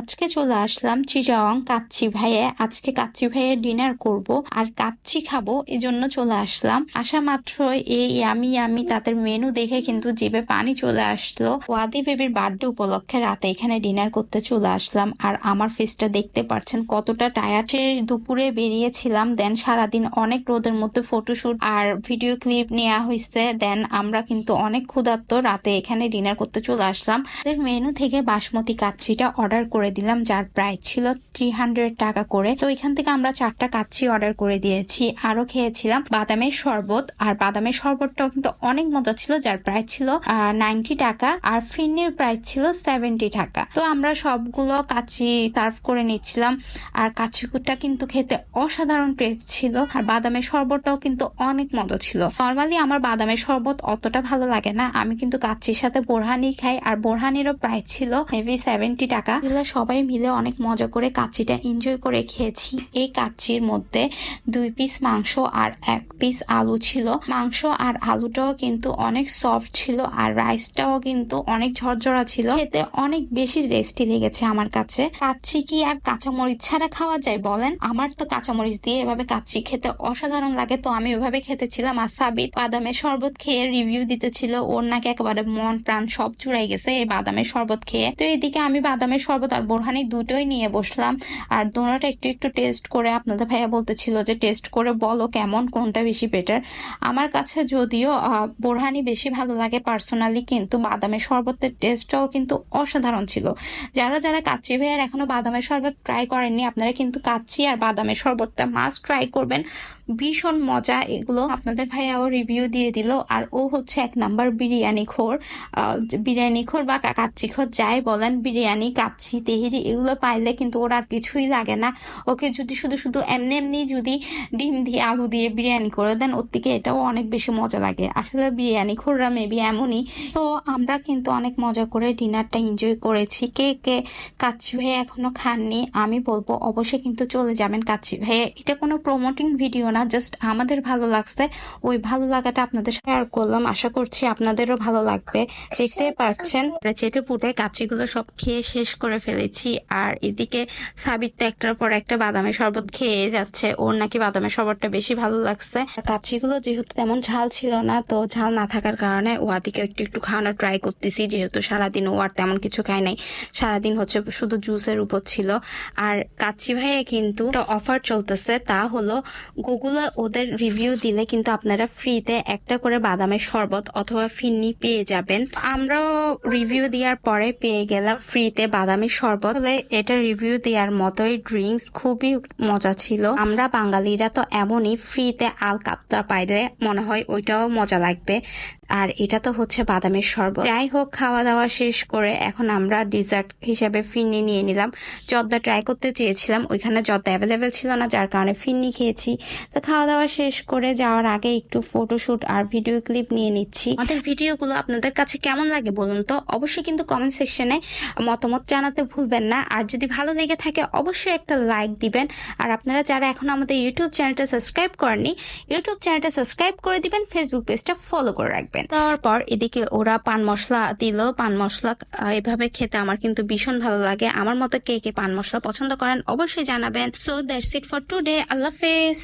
আজকে চলে আসলাম চিজং কাচ্চি ভাইয়ে। আজকে কাচ্চি ভাইয়ে ডিনার করব আর কাচ্চি খাব এজন্য চলে আসলাম। আসা মাত্র এই আমি আমি তাদের মেনু দেখে কিন্তু জিভে পানি চলে আসলো। ওয়াদি বেবির বার্থডে উপলক্ষে রাতে এখানে ডিনার করতে চলে আসলাম। আর আমার ফেসটা দেখতে পাচ্ছেন কতটা টায়ার দুপুরে বেরিয়েছিলাম দেন সারাদিন অনেক রোদের মধ্যে ফটোশুট আর ভিডিও ক্লিপ নেওয়া হয়েছে দেন আমরা কিন্তু অনেক ক্ষুধার্ত রাতে এখানে ডিনার করতে চলে আসলাম। মেনু থেকে বাসমতি কাচ্চিটা অর্ডার করে দিলাম, যার প্রাইস ছিল থ্রি হান্ড্রেড টাকা করে। তো এখান থেকে আমরা চারটা কাচ্ছি অর্ডার করে দিয়েছি। আরও খেয়েছিলাম বাদামের শরবত, আর বাদামের শরবতটাও কিন্তু অনেক মজা ছিল, যার প্রাইস ছিল নাইনটি টাকা, আর ফিন্নির প্রাইস ছিল সেভেন্টি টাকা। তো আমরা সবগুলো কাচ্চি সার্ভ করে নিচ্ছিলাম, আর কাচ্চিকুটটা কিন্তু খেতে অসাধারণ টেস্ট ছিল, আর বাদামের শরবতটাও কিন্তু অনেক মজা ছিল। নর্মালি আমার বাদামের শরবত অতটা ভালো লাগে না, আমি কিন্তু কাচ্চির সাথে বোরহানি খাই, আর বোরহানিরও প্রাইস ছিল হেভি সেভেন্টি টাকা। সবাই মিলে অনেক মজা করে কাচ্চিটা এনজয় করে খেয়েছি। এই কাচ্চির মধ্যে দুই পিস মাংস আর এক পিস আলু ছিল। মাংস আর আলুটাও কিন্তু অনেক সফট ছিল আর রাইসটাও কিন্তু অনেক ঝরঝরা ছিল। খেতে অনেক বেশি রেস্টি লেগেছে আমার কাছে। কাচ্চি কি আর কাঁচামরিচ ছাড়া খাওয়া যায় বলেন? আমার তো কাঁচামরিচ দিয়ে এভাবে কাচ্চি খেতে অসাধারণ লাগে, তো আমি ওইভাবে খেতেছিলাম আর সাবিত বাদামের শরবত খেয়ে রিভিউ দিতেছিল। ওর নাকি একেবারে মন প্রাণ সব চুরাই গেছে এই বাদামের শরবত খেয়ে। তো এদিকে আমি বাদামের শরবত আর বোরহানি দুটোই নিয়ে বসলাম। আর দোনোটা একটু একটু টেস্ট করে আপনাদের ভাইয়া বলতেছিল যে টেস্ট করে বলো কেমন, কোনটা বেশি বেটার আমার কাছে যদিও বোরহানি বেশি ভালো লাগে পার্সোনালি কিন্তু বাদামের শরবতের টেস্টটাও কিন্তু অসাধারণ ছিল। যারা যারা কাচ্চি ভাইয়ার এখনও বাদামের শরবত ট্রাই করেননি, আপনারা কিন্তু কাচ্চি আর বাদামের শরবতটা মাস্ট ট্রাই করবেন। ভীষণ মজা। এগুলো আপনাদের ভাইয়াও রিভিউ দিয়ে দিল। আর ও হচ্ছে এক নাম্বার বিরিয়ানি খোর। বিরিয়ানি খোর বা কাচ্চি খোর যাই বলেন, বিরিয়ানি, কাচ্চি, তেহেরি, এগুলো পাইলে কিন্তু ওর আর কিছুই লাগে না। ওকে যদি শুধু শুধু এমনি এমনি যদি ডিম দিয়ে, আলু দিয়ে বিরিয়ানি করে দেন, ওর থেকে এটাও অনেক বেশি মজা লাগে। আসলে বিরিয়ানি খোররা মেবি এমনই। তো আমরা কিন্তু অনেক মজা করে ডিনারটা এনজয় করেছি। কে কে কাচ্চি ভাইয়া এখনও খাননি, আমি বলব অবশ্যই কিন্তু চলে যাবেন কাচ্চি ভাইয়া। এটা কোনো প্রমোটিং ভিডিও না জাস্ট আমাদের ভালো লাগছে। ওই ভালো লাগাটা আপনাদের শেয়ার করলাম। আশা করছি আপনাদেরও ভালো লাগবে। দেখতে পাচ্ছেন চেটে পুটে কাচিগুলো সব খেয়ে শেষ করে ফেলেছি। আর এদিকে সাবিত একটার পর একটা বাদামের শরবত খেয়ে যাচ্ছে। ওর নাকি বাদামের শরবতটা বেশি ভালো লাগছে। কাচিগুলো যেহেতু তেমন ঝাল ছিল না, তো ঝাল না থাকার কারণে ওয়াদিকে একটু একটু খাওয়ানোর ট্রাই করতেছি। যেহেতু সারাদিন ও আর তেমন কিছু খায় নাই। সারাদিন হচ্ছে শুধু জুসের উপর ছিল। আর কাচি ভাইয়ে কিন্তু অফার চলতেছে, তা হলো গুগলে ওদের রিভিউ দিলে কিন্তু আপনারা ফ্রিতে একটা করে বাদামের শরবত অথবা ফিন্নি পেয়ে যাবেন। আমরাও রিভিউ দেওয়ার পরে পেয়ে গেলাম ফ্রিতে বাদামের শরবত। এটা রিভিউ দেওয়ার মতোই ড্রিঙ্কস খুবই মজা ছিল। আমরা বাঙালিরা তো এমনই ফ্রিতে আল কাপটা পাইলে মনে হয় ওইটাও মজা লাগবে। আর এটা তো হচ্ছে বাদামের শরবত। যাই হোক খাওয়া দাওয়া শেষ করে এখন আমরা ডিজার্ট হিসাবে ফিন্নি নিয়ে নিলাম। জর্দা ট্রাই করতে চেয়েছিলাম, ওইখানে জর্দা অ্যাভেলেবেল ছিল না, যার কারণে ফিন্নি খেয়েছি। তো খাওয়া দাওয়া শেষ করে যাওয়ার আগে একটু ফটোশুট আর ভিডিও ক্লিপ নিয়ে নিচ্ছি। আমাদের ভিডিওগুলো আপনাদের কাছে কেমন লাগে বলুন তো? অবশ্যই কিন্তু কমেন্ট সেকশনে মতামত জানাতে ভুলবেন না। আর যদি ভালো লেগে থাকে, অবশ্যই একটা লাইক দিবেন। আর আপনারা যারা এখন আমাদের ইউটিউব চ্যানেলটা সাবস্ক্রাইব করেননি ইউটিউব চ্যানেলটা সাবস্ক্রাইব করে দিবেন ফেসবুক পেজটা ফলো করে রাখবেন। তারপর এদিকে ওরা পান মশলা দিল। পান মশলা এভাবে খেতে আমার কিন্তু ভীষণ ভালো লাগে। আমার মতো কে কে পান মশলা পছন্দ করেন, অবশ্যই জানাবেন। So that's it for today আল্লাহ হাফেজ।